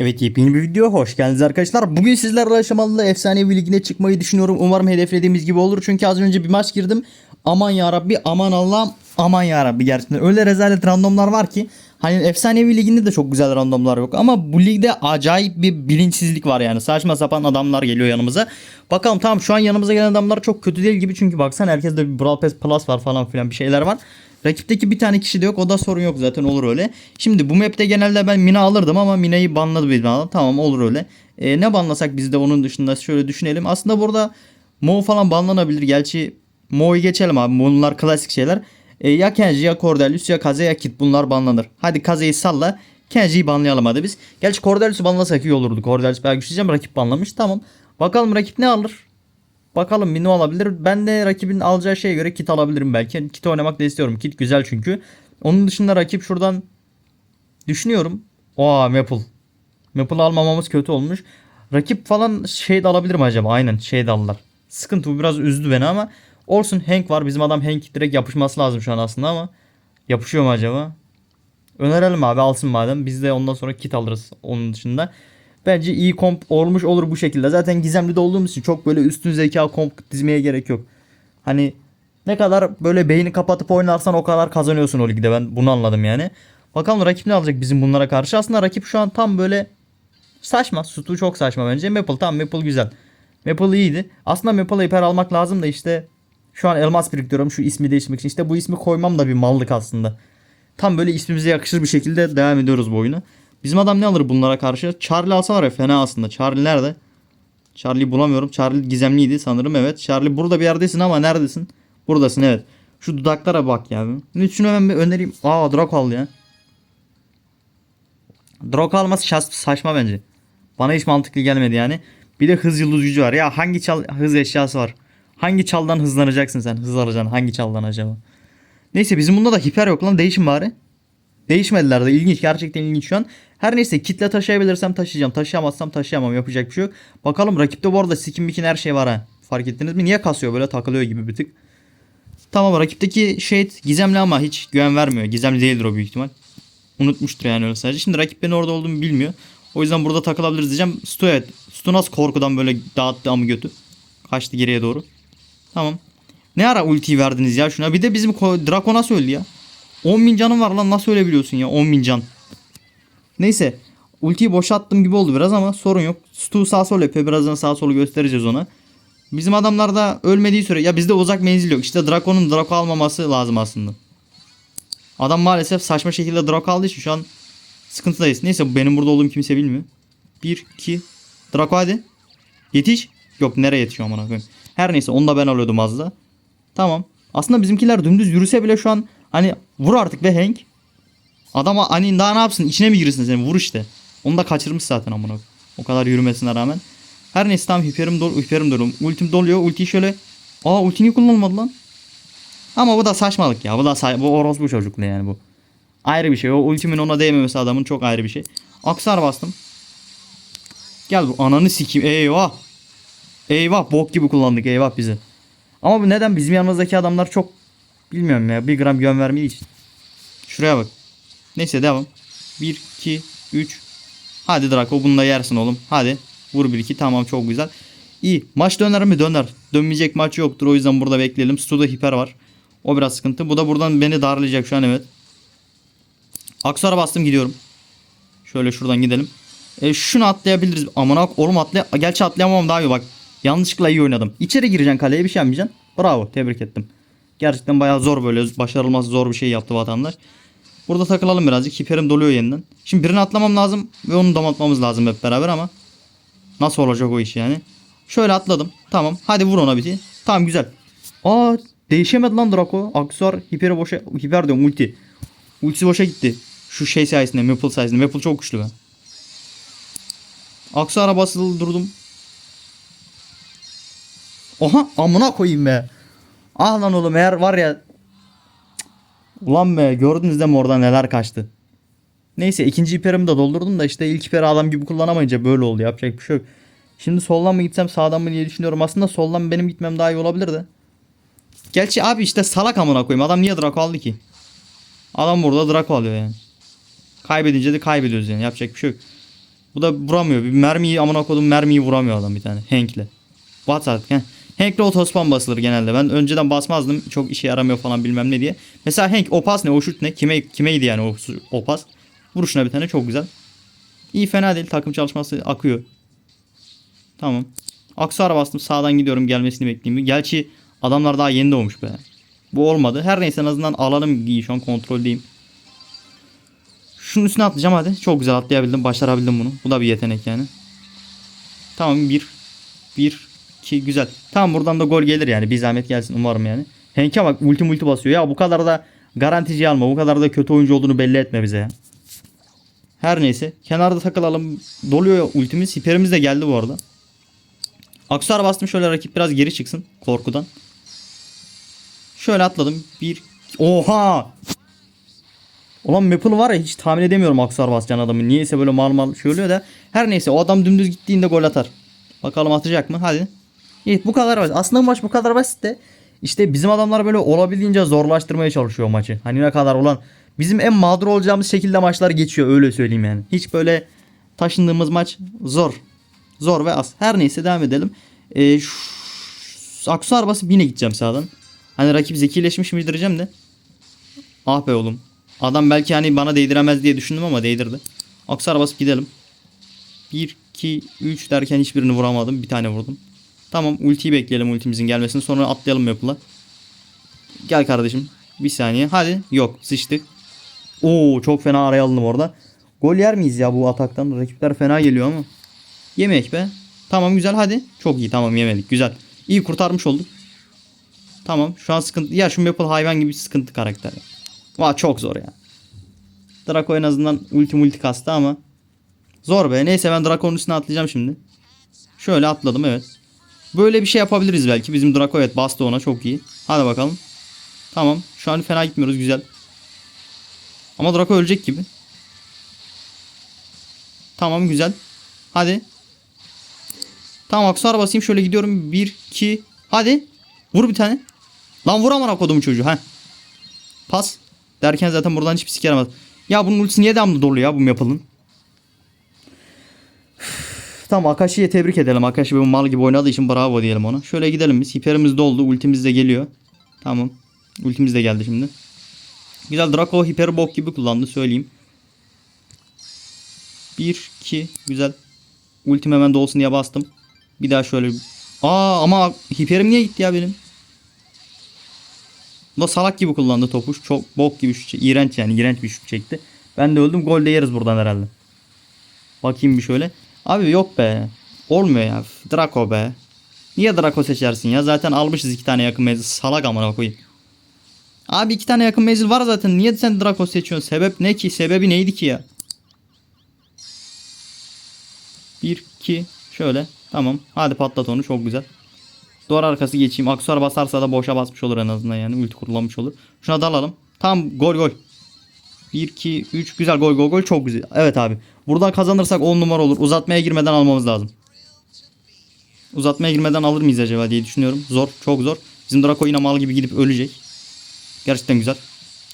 Evet yepyeni bir video hoş geldiniz arkadaşlar. Bugün sizlerle aşamalı efsanevi ligine çıkmayı düşünüyorum. Umarım hedeflediğimiz gibi olur. Çünkü az önce bir maç girdim. Aman ya Rabbi, aman Allah'ım, aman ya Rabbi gerçekten. Öyle rezalet randomlar var ki. Hani efsanevi liginde de çok güzel randomlar yok. Ama bu ligde acayip bir bilinçsizlik var yani. Saçma sapan adamlar geliyor yanımıza. Bakalım tamam şu an yanımıza gelen adamlar çok kötü değil gibi. Çünkü baksana herkeste bir Brawl Pass Plus var falan filan bir şeyler var. Rakipteki bir tane kişi de yok. O da sorun yok zaten olur öyle. Şimdi bu map'te genelde ben Mina alırdım ama Mina'yı banladı bir bana. Tamam olur öyle. E, ne banlasak biz de onun dışında şöyle düşünelim. Aslında burada Mo falan banlanabilir. Gerçi Mo'yu geçelim abi. Bunlar klasik şeyler. E, ya Kenji ya Cordelius ya Kaze ya Kit bunlar banlanır. Hadi Kaze'yi salla. Kenji'yi banlayalım hadi biz. Gerçi Cordelius'u banlasak iyi olurdu. Cordelius güçlü ama rakip banlamış. Tamam. Bakalım rakip ne alır? Bakalım bir ne olabilir. Ben de rakibin alacağı şeye göre kit alabilirim belki. Kit oynamak da istiyorum. Kit güzel çünkü. Onun dışında rakip şuradan düşünüyorum. Oha Maple. Maple almamamız kötü olmuş. Rakip falan şey de alabilir mi acaba? Aynen şey de alırlar. Sıkıntı bu biraz üzdü beni ama olsun Hank var. Bizim adam Hank direkt yapışması lazım şu an aslında ama yapışıyor mu acaba? Önerelim abi alsın madem. Biz de ondan sonra kit alırız onun dışında. Bence iyi komp olmuş olur bu şekilde. Zaten gizemli de olduğumuz için çok böyle üstün zeka komp dizmeye gerek yok. Hani ne kadar böyle beyni kapatıp oynarsan o kadar kazanıyorsun o ligde. Ben bunu anladım yani. Bakalım rakip ne alacak bizim bunlara karşı. Aslında rakip şu an tam böyle saçma. Stu çok saçma bence. Maple tamam Maple güzel. Maple iyiydi. Aslında Maple'ı hiper almak lazım da işte şu an elmas biriktiriyorum şu ismi değiştirmek için. İşte bu ismi koymam da bir mallık aslında. Tam böyle ismimize yakışır bir şekilde devam ediyoruz bu oyunu. Bizim adam ne alır bunlara karşı? Charlie alsalar ya fena aslında. Charlie nerede? Charlie bulamıyorum. Charlie gizemliydi sanırım evet. Charlie burada bir yerdesin ama neredesin? Buradasın evet. Şu dudaklara bak ya. Ne şunu hemen bir önereyim. Aa Draco aldı ya. Draco alması şas- saçma bence. Bana hiç mantıklı gelmedi yani. Bir de hız yıldız gücü var. Ya hangi çal hız eşyası var? Hangi çaldan hızlanacaksın sen? Hız alacaksın. Hangi çaldan acaba? Neyse bizim bunda da hiper yok lan. Değişin bari. Değişmediler de ilginç. Gerçekten ilginç şu an. Her neyse kitle taşıyabilirsem taşıyacağım. Taşıyamazsam taşıyamam. Yapacak bir şey yok. Bakalım rakipte bu arada skin bikin her şey var ha. Fark ettiniz mi? Niye kasıyor böyle takılıyor gibi bir tık. Tamam rakipteki şey gizemli ama hiç güven vermiyor. Gizemli değildir o büyük ihtimal. Unutmuştur yani öyle sadece. Şimdi rakip benim orada olduğumu bilmiyor. O yüzden burada takılabiliriz diyeceğim. Stu evet. Stu nasıl korkudan böyle dağıttı amı götü. Kaçtı geriye doğru. Tamam. Ne ara ultiyi verdiniz ya şuna. Bir de bizim Draco nasıl öldü ya? 10 bin canım var lan nasıl ölebiliyorsun ya 10 bin can. Neyse. Ultiyi boşalttım gibi oldu biraz ama sorun yok. Stu sağ sol yapıyor. Birazdan sağ solu göstereceğiz ona. Bizim adamlar da ölmediği süre ya bizde uzak menzil yok. İşte Draco'nun Draco almaması lazım aslında. Adam maalesef saçma şekilde Draco aldığı için şu an sıkıntıdayız. Neyse benim burada olduğum kimse bilmiyor. 1 2 Draco hadi. Yetiş. Yok nereye yetişiyor amına koyayım. Her neyse onu da ben alıyordum az da. Tamam. Aslında bizimkiler dümdüz yürüse bile şu an hani vur artık be Hank. Adama hani daha ne yapsın içine mi girsin seni vur işte. Onu da kaçırmış zaten amına. O kadar yürümesine rağmen. Her neyse tamam hiperim dolu hiperim dolu. Ultim doluyor. Ultiyi şöyle. Aa ulti niye kullanılmadı lan? Ama bu da saçmalık ya. Bu da say bu orospu çocuklu yani bu. Ayrı bir şey. O ultimin ona değmemesi adamın çok ayrı bir şey. Aksar bastım. Gel bu ananı sikeyim. Eyvah. Eyvah bok gibi kullandık eyvah bizi. Ama bu neden bizim yanımızdaki adamlar çok bilmiyorum ya bir gram güven vermediği için. Şuraya bak. Neyse devam. 1 2 3 Hadi Draco bunu da yersin oğlum. Hadi. Vur 1 2 tamam çok güzel. İyi. Maç döner mi? Döner. Dönmeyecek maç yoktur. O yüzden burada bekleyelim. Stu'da hiper var. O biraz sıkıntı. Bu da buradan beni darlayacak şu an evet. Aksara bastım gidiyorum. Şöyle şuradan gidelim. E, şunu atlayabiliriz. Amına oğlum atlay Gerçi atlayamam daha iyi bak. Yanlışlıkla iyi oynadım. İçeri gireceksin kaleye bir şey yapmayacaksın. Bravo tebrik ettim. Gerçekten bayağı zor böyle başarılmaz zor bir şey yaptı vatandaş. Burada takılalım birazcık. Hiperim doluyor yeniden. Şimdi birini atlamam lazım ve onu damatmamız lazım hep beraber ama nasıl olacak o iş yani? Şöyle atladım. Tamam. Hadi vur ona biti. Tamam güzel. Aa değişemedi lan Draco. Aksesuar hiperi boşa hiper diyorum ulti. Ultisi boşa gitti. Şu şey sayesinde Maple sayesinde. Maple çok güçlü ben. Aksesuara basılı durdum. Oha amına koyayım be. Ah lan oğlum eğer var ya. Ulan be gördünüz değil mi orada neler kaçtı. Neyse ikinci hiperimi de doldurdum da işte ilk hiperi adam gibi kullanamayınca böyle oldu yapacak bir şey yok. Şimdi soldan mı gitsem sağdan mı diye düşünüyorum. Aslında soldan benim gitmem daha iyi olabilirdi. Gerçi abi işte salak amına koyayım. Adam niye Draco aldı ki? Adam burada Draco alıyor yani. Kaybedince de kaybediyoruz yani. Yapacak bir şey yok. Bu da vuramıyor. Bir mermiyi amına kodum mermiyi vuramıyor adam bir tane. Hank'le. What artık he? Hank'le otospan basılır genelde. Ben önceden basmazdım. Çok işe yaramıyor falan bilmem ne diye. Mesela Hank o pas ne? O şut ne? Kime, kimeydi yani o, o pas? Vuruşuna bir tane çok güzel. İyi fena değil. Takım çalışması akıyor. Tamam. Aksuar'a bastım. Sağdan gidiyorum. Gelmesini bekleyeyim. Gerçi adamlar daha yeni doğmuş be. Bu olmadı. Her neyse en azından alanım iyi. Şu an kontroldeyim. Şunun üstüne atlayacağım hadi. Çok güzel atlayabildim. Başarabildim bunu. Bu da bir yetenek yani. Tamam bir. Bir. İki güzel. Tamam buradan da gol gelir yani. Bir zahmet gelsin umarım yani. Henk'e bak multi multi basıyor. Ya bu kadar da garantici alma. Bu kadar da kötü oyuncu olduğunu belli etme bize. Her neyse. Kenarda takılalım. Doluyor ultimiz. Hiperimiz de geldi bu arada. Aksuar bastım şöyle rakip biraz geri çıksın korkudan. Şöyle atladım. Bir. Oha! Ulan Maple var ya hiç tahmin edemiyorum Aksar basacağın adamı. Niyeyse böyle mal mal şey da. Her neyse o adam dümdüz gittiğinde gol atar. Bakalım atacak mı? Hadi. İyi bu kadar basit. Aslında maç bu kadar basit de. İşte bizim adamlar böyle olabildiğince zorlaştırmaya çalışıyor maçı. Hani ne kadar olan. Bizim en mağdur olacağımız şekilde maçlar geçiyor öyle söyleyeyim yani. Hiç böyle taşındığımız maç zor. Zor ve az. Her neyse devam edelim. Ee, şu, Aksu arabası yine gideceğim sağdan. Hani rakip zekileşmiş mi diyeceğim de. Ah be oğlum. Adam belki hani bana değdiremez diye düşündüm ama değdirdi. Aksu arabası gidelim. 1, 2, 3 derken hiçbirini vuramadım. Bir tane vurdum. Tamam ultiyi bekleyelim ultimizin gelmesini. Sonra atlayalım Maple'a. Gel kardeşim. Bir saniye. Hadi. Yok sıçtık. Oo çok fena araya alındım orada. Gol yer miyiz ya bu ataktan? Rakipler fena geliyor ama. Yemek be. Tamam güzel hadi. Çok iyi tamam yemedik. Güzel. İyi kurtarmış olduk. Tamam şu an sıkıntı. Ya şu Maple hayvan gibi sıkıntı karakter. Vay çok zor ya. Draco en azından ulti multi kastı ama. Zor be. Neyse ben Draco'nun üstüne atlayacağım şimdi. Şöyle atladım evet. Böyle bir şey yapabiliriz belki. Bizim Draco evet bastı ona çok iyi. Hadi bakalım. Tamam. Şu an fena gitmiyoruz güzel. Ama Draco ölecek gibi. Tamam güzel. Hadi. Tamam aksuar basayım şöyle gidiyorum. 1 2 Hadi. Vur bir tane. Lan vur amına kodumu çocuğu ha. Pas. Derken zaten buradan hiçbir sik yaramaz. Ya bunun ultisi niye devamlı dolu ya bu yapılın? Tamam Akashi'ye tebrik edelim. Akashi bu mal gibi oynadığı için bravo diyelim ona. Şöyle gidelim biz. Hiperimiz doldu. Ultimiz de geliyor. Tamam. Ultimiz de geldi şimdi. Güzel Draco hiperi bok gibi kullandı söyleyeyim. 1 2 güzel. Ultim hemen dolsun diye bastım. Bir daha şöyle. Aa ama hiperim niye gitti ya benim? Bu da salak gibi kullandı topuş. Çok bok gibi şut. iğrenç yani. iğrenç bir şut çekti. Ben de öldüm. Gol de yeriz buradan herhalde. Bakayım bir şöyle. Abi yok be. Olmuyor ya. Draco be. Niye Draco seçersin ya? Zaten almışız iki tane yakın menzil. Salak amına koyayım. Abi iki tane yakın menzil var zaten. Niye sen Draco seçiyorsun? Sebep ne ki? Sebebi neydi ki ya? 1 2 şöyle. Tamam. Hadi patlat onu. Çok güzel. Duvar arkası geçeyim. Aksuar basarsa da boşa basmış olur en azından yani. Ulti kullanmış olur. Şuna dalalım. Tam gol gol. 1 2 3 güzel gol gol gol çok güzel. Evet abi. Buradan kazanırsak 10 numara olur. Uzatmaya girmeden almamız lazım. Uzatmaya girmeden alır mıyız acaba diye düşünüyorum. Zor, çok zor. Bizim Draco yine mal gibi gidip ölecek. Gerçekten güzel.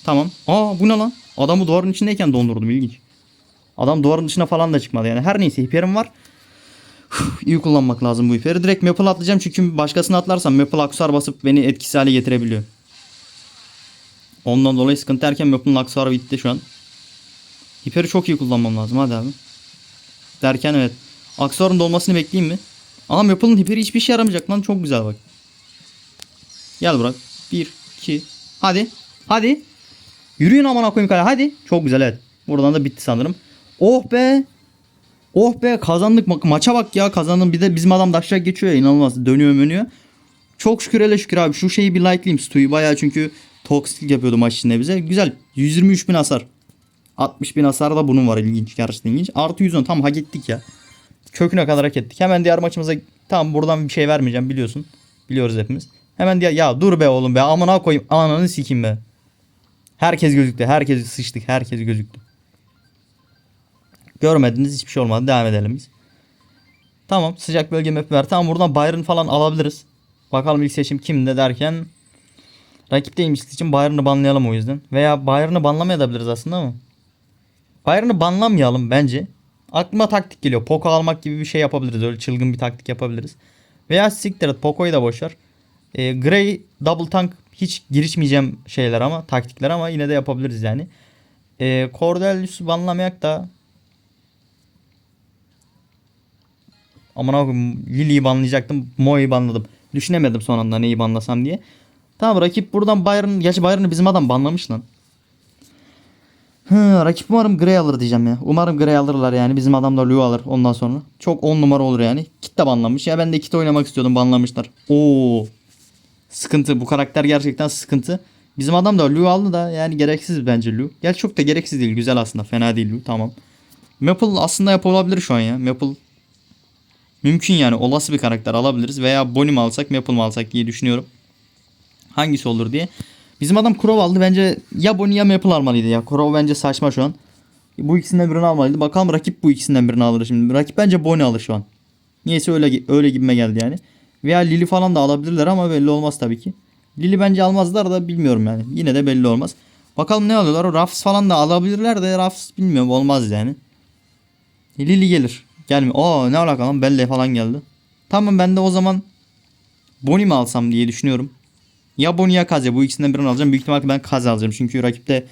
Tamam. Aa bu ne lan? Adamı duvarın içindeyken dondurdum ilginç. Adam duvarın dışına falan da çıkmadı yani. Her neyse hiperim var. Uf, iyi kullanmak lazım bu hiperi. Direkt Maple atlayacağım çünkü başkasını atlarsam Maple aksar basıp beni etkisiz hale getirebiliyor. Ondan dolayı sıkıntı erken Maple'ın aksuarı bitti şu an. Hiperi çok iyi kullanmam lazım hadi abi. Derken evet. Aksuarın dolmasını bekleyeyim mi? Ama Maple'ın hiperi hiçbir işe yaramayacak lan çok güzel bak. Gel Burak. 1, 2, hadi. Hadi. Yürüyün amına koyayım kale hadi. Çok güzel evet. Buradan da bitti sanırım. Oh be. Oh be kazandık Ma- maça bak ya kazandım. Bir de bizim adam daşak geçiyor ya inanılmaz. Dönüyor dönüyor. Çok şükür hele şükür abi. Şu şeyi bir like'layayım Stu'yu bayağı çünkü toksik yapıyordu maç içinde bize. Güzel. 123 bin hasar. 60 bin hasar da bunun var ilginç. Gerçekten ilginç. Artı 110 tam hak ettik ya. Köküne kadar hak ettik. Hemen diğer maçımıza tamam buradan bir şey vermeyeceğim biliyorsun. Biliyoruz hepimiz. Hemen diğer ya dur be oğlum be amına koyayım ananı sikeyim be. Herkes gözüktü. Herkes sıçtık. Herkes gözüktü. Görmediniz hiçbir şey olmadı. Devam edelim biz. Tamam sıcak bölge map ver. Tamam buradan Byron falan alabiliriz. Bakalım ilk seçim kimde derken. Rakipteymiş için Byron'ı banlayalım o yüzden. Veya Byron'ı banlamayabiliriz aslında ama. Byron'ı banlamayalım bence. Aklıma taktik geliyor. Poco almak gibi bir şey yapabiliriz. Öyle çılgın bir taktik yapabiliriz. Veya siktir et. Poco'yu da boşver. E, Grey Double Tank hiç girişmeyeceğim şeyler ama taktikler ama yine de yapabiliriz yani. E, Cordelius'u banlamayak da Aman koyayım Lily'yi banlayacaktım. Moe'yi banladım. Düşünemedim son anda neyi banlasam diye. Tamam rakip buradan Bayern. Gerçi Bayern'ı bizim adam banlamış lan. Hı, rakip umarım Grey alır diyeceğim ya. Umarım Grey alırlar yani. Bizim adam da Lu alır ondan sonra. Çok 10 numara olur yani. Kit de banlamış. Ya ben de kit oynamak istiyordum banlamışlar. Oo. Sıkıntı. Bu karakter gerçekten sıkıntı. Bizim adam da Lu aldı da yani gereksiz bence Lu. Gerçi çok da gereksiz değil. Güzel aslında. Fena değil Lu. Tamam. Maple aslında yapılabilir şu an ya. Maple mümkün yani. Olası bir karakter alabiliriz. Veya Bonnie mi alsak Maple mi alsak diye düşünüyorum. Hangisi olur diye. Bizim adam Crow aldı. Bence ya Bonnie ya Maple almalıydı ya. Crow bence saçma şu an. Bu ikisinden birini almalıydı. Bakalım rakip bu ikisinden birini alır şimdi. Rakip bence Bonnie alır şu an. Niyeyse öyle öyle gibime geldi yani. Veya Lily falan da alabilirler ama belli olmaz tabii ki. Lily bence almazlar da bilmiyorum yani. Yine de belli olmaz. Bakalım ne alıyorlar. Ruffs falan da alabilirler de Ruffs bilmiyorum olmaz yani. Lily gelir. Gelmiyor. Aa ne alaka lan Belle falan geldi. Tamam ben de o zaman Bonnie mi alsam diye düşünüyorum. Ya Bonnie ya Kaze bu ikisinden birini alacağım. Büyük ihtimalle ben Kaze alacağım. Çünkü rakipte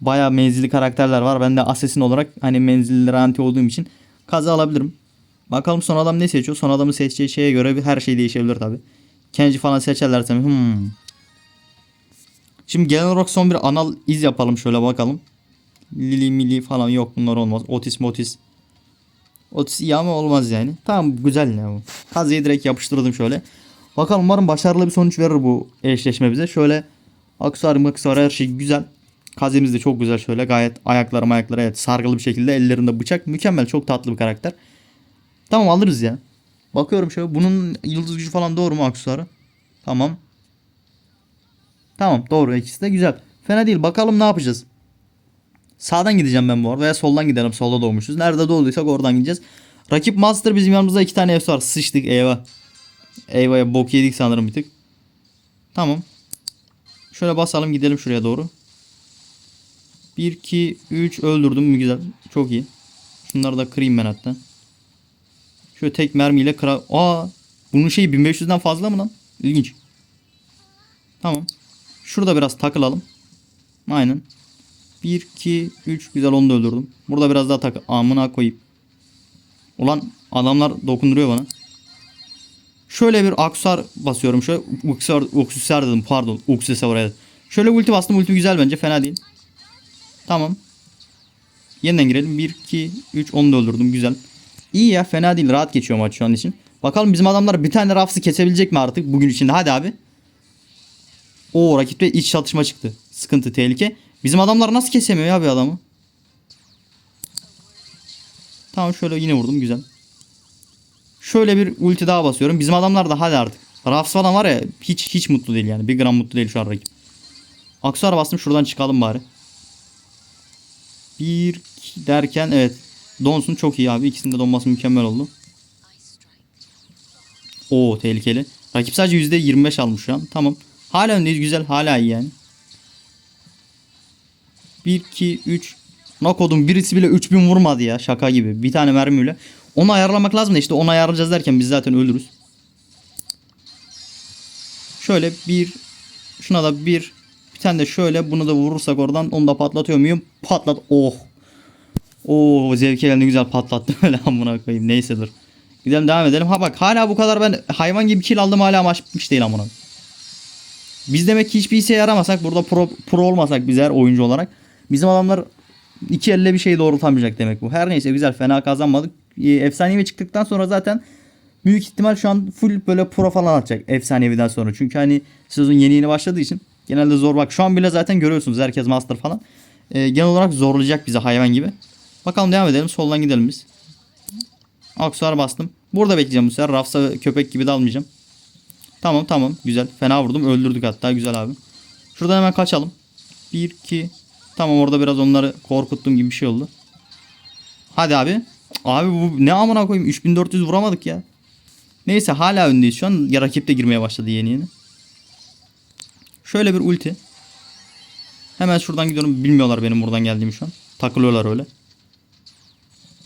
bayağı menzilli karakterler var. Ben de Assassin olarak hani menzillilere anti olduğum için Kaze alabilirim. Bakalım son adam ne seçiyor? Son adamı seçeceği şeye göre her şey değişebilir tabi. Kenji falan seçerlerse hmm. Şimdi genel olarak son bir anal iz yapalım şöyle bakalım. Lili mili falan yok bunlar olmaz. Otis motis. Otis iyi ama olmaz yani. Tamam güzel ne bu. Kaze'yi direkt yapıştırdım şöyle. Bakalım umarım başarılı bir sonuç verir bu eşleşme bize. Şöyle aksar maksar her şey güzel. Kazemiz de çok güzel şöyle gayet ayakları ayakları evet sargılı bir şekilde ellerinde bıçak. Mükemmel çok tatlı bir karakter. Tamam alırız ya. Bakıyorum şöyle bunun yıldız gücü falan doğru mu aksesuarı? Tamam. Tamam doğru ikisi de güzel. Fena değil bakalım ne yapacağız. Sağdan gideceğim ben bu arada veya soldan gidelim solda doğmuşuz. Nerede doğduysak oradan gideceğiz. Rakip Master bizim yanımızda iki tane efsi var. Sıçtık eyvah. Eyvah bok yedik sanırım bir tık. Tamam. Şöyle basalım gidelim şuraya doğru. 1 2 3 öldürdüm mü güzel. Çok iyi. Şunları da kırayım ben hatta. Şöyle tek mermiyle kıra... Aa! Bunun şeyi 1500'den fazla mı lan? İlginç. Tamam. Şurada biraz takılalım. Aynen. 1 2 3 güzel onu da öldürdüm. Burada biraz daha tak amına koyayım. Ulan adamlar dokunduruyor bana. Şöyle bir aksar basıyorum. Şöyle uksar, uksüser dedim pardon. Uksüse oraya. Şöyle ulti bastım. Ulti güzel bence. Fena değil. Tamam. Yeniden girelim. 1, 2, 3. Onu da öldürdüm. Güzel. İyi ya. Fena değil. Rahat geçiyor maç şu an için. Bakalım bizim adamlar bir tane rafsı kesebilecek mi artık bugün içinde? Hadi abi. Oo rakipte iç çatışma çıktı. Sıkıntı, tehlike. Bizim adamlar nasıl kesemiyor ya bir adamı? Tamam şöyle yine vurdum. Güzel. Şöyle bir ulti daha basıyorum. Bizim adamlar da hadi artık. Rafs falan var ya hiç hiç mutlu değil yani. Bir gram mutlu değil şu an rakip. Aksuar bastım şuradan çıkalım bari. Bir derken evet. Donsun çok iyi abi. İkisinin de donması mükemmel oldu. Oo tehlikeli. Rakip sadece %25 almış şu an. Tamam. Hala öndeyiz güzel. Hala iyi yani. 1 2 3 Nakod'un birisi bile 3000 vurmadı ya. Şaka gibi. Bir tane mermiyle. Onu ayarlamak lazım da işte onu ayarlayacağız derken biz zaten ölürüz. Şöyle bir şuna da bir bir tane de şöyle bunu da vurursak oradan onu da patlatıyor muyum? Patlat. Oh. Oo zevke geldi güzel patlattım öyle amına koyayım. Neyse dur. Gidelim devam edelim. Ha bak hala bu kadar ben hayvan gibi kill aldım hala maç bitmiş değil amına. Biz demek ki hiçbir işe yaramasak burada pro, pro olmasak biz her oyuncu olarak bizim adamlar iki elle bir şey doğrultamayacak demek bu. Her neyse güzel fena kazanmadık. Ee, Efsanevi çıktıktan sonra zaten büyük ihtimal şu an full böyle pro falan atacak efsaneviden sonra. Çünkü hani sezon yeni yeni başladığı için genelde zor bak şu an bile zaten görüyorsunuz herkes master falan. Ee, genel olarak zorlayacak bize hayvan gibi. Bakalım devam edelim soldan gidelim biz. Aksuar bastım. Burada bekleyeceğim bu sefer. Rafsa köpek gibi dalmayacağım. Tamam tamam güzel. Fena vurdum öldürdük hatta güzel abi. Şuradan hemen kaçalım. 1 2 Tamam orada biraz onları korkuttum gibi bir şey oldu. Hadi abi. Abi bu ne amına koyayım 3400 vuramadık ya. Neyse hala öndeyiz şu an. Ya rakip de girmeye başladı yeni yeni. Şöyle bir ulti. Hemen şuradan gidiyorum. Bilmiyorlar benim buradan geldiğimi şu an. Takılıyorlar öyle.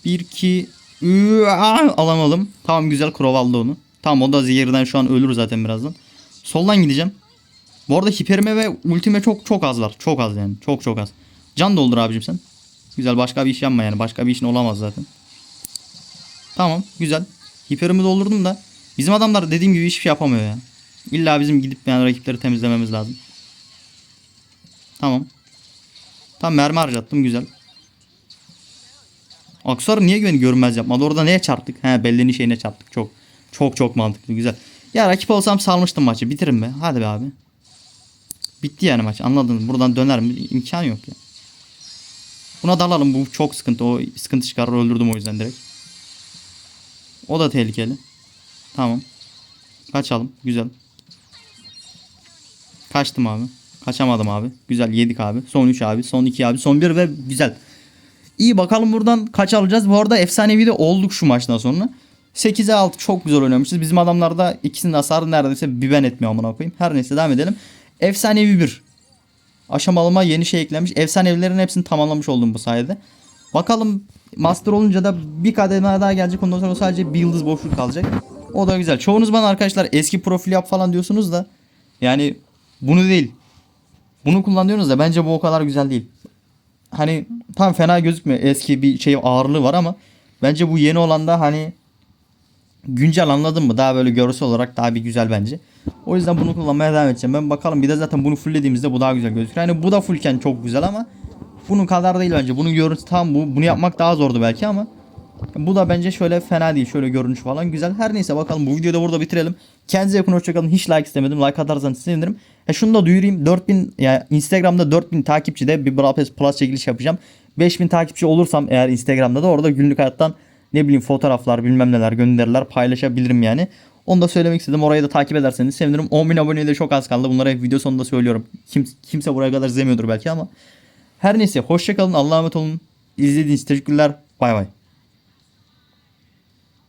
1 2 alamadım. Tamam güzel Krov aldı onu. Tamam o da zehirden şu an ölür zaten birazdan. Soldan gideceğim. Bu arada hiperime ve ultime çok çok az var. Çok az yani. Çok çok az. Can doldur abicim sen. Güzel başka bir iş yapma yani. Başka bir işin olamaz zaten. Tamam güzel. Hiperimi doldurdum da bizim adamlar dediğim gibi hiçbir şey yapamıyor ya. İlla bizim gidip yani rakipleri temizlememiz lazım. Tamam. Tam mermi harcattım güzel. Aksar niye güveni görünmez yapmadı? Orada neye çarptık? He belleğinin şeyine çarptık. Çok çok çok mantıklı güzel. Ya rakip olsam salmıştım maçı. Bitirin be. Hadi be abi. Bitti yani maç. Anladın. Buradan döner mi? İmkan yok ya. Buna dalalım. Bu çok sıkıntı. O sıkıntı çıkarır. Öldürdüm o yüzden direkt. O da tehlikeli. Tamam. Kaçalım. Güzel. Kaçtım abi. Kaçamadım abi. Güzel yedik abi. Son 3 abi. Son 2 abi. Son 1 ve güzel. İyi bakalım buradan kaç alacağız. Bu arada efsanevi de olduk şu maçtan sonra. 8'e 6 çok güzel oynamışız. Bizim adamlar da ikisinin hasarı neredeyse bir ben etmiyor amına koyayım. Her neyse devam edelim. Efsanevi 1. Aşamalıma yeni şey eklenmiş. Efsanevilerin hepsini tamamlamış oldum bu sayede. Bakalım master olunca da bir kademe daha gelecek. Ondan sonra sadece bir yıldız boşluk kalacak. O da güzel. Çoğunuz bana arkadaşlar eski profil yap falan diyorsunuz da yani bunu değil. Bunu kullanıyorsunuz da bence bu o kadar güzel değil. Hani tam fena gözükmüyor. Eski bir şey ağırlığı var ama bence bu yeni olan da hani güncel anladın mı? Daha böyle görsel olarak daha bir güzel bence. O yüzden bunu kullanmaya devam edeceğim. Ben bakalım bir de zaten bunu fulllediğimizde bu daha güzel gözüküyor. Yani bu da fullken çok güzel ama bunun kadar değil bence. Bunun görüntüsü tam bu. Bunu yapmak daha zordu belki ama bu da bence şöyle fena değil. Şöyle görünüş falan güzel. Her neyse bakalım bu videoyu da burada bitirelim. Kendinize yakın hoşçakalın. Hiç like istemedim. Like atarsanız sevinirim. E şunu da duyurayım. 4000 yani Instagram'da 4000 takipçide bir Brawl Pass Plus çekiliş yapacağım. 5000 takipçi olursam eğer Instagram'da da orada günlük hayattan ne bileyim fotoğraflar bilmem neler gönderiler paylaşabilirim yani. Onu da söylemek istedim. Orayı da takip ederseniz sevinirim. 10.000 aboneye de çok az kaldı. Bunları video sonunda söylüyorum. Kim, kimse buraya kadar izlemiyordur belki ama. Her neyse hoşçakalın. Allah'a emanet olun. İzlediğiniz için teşekkürler. Bay bay.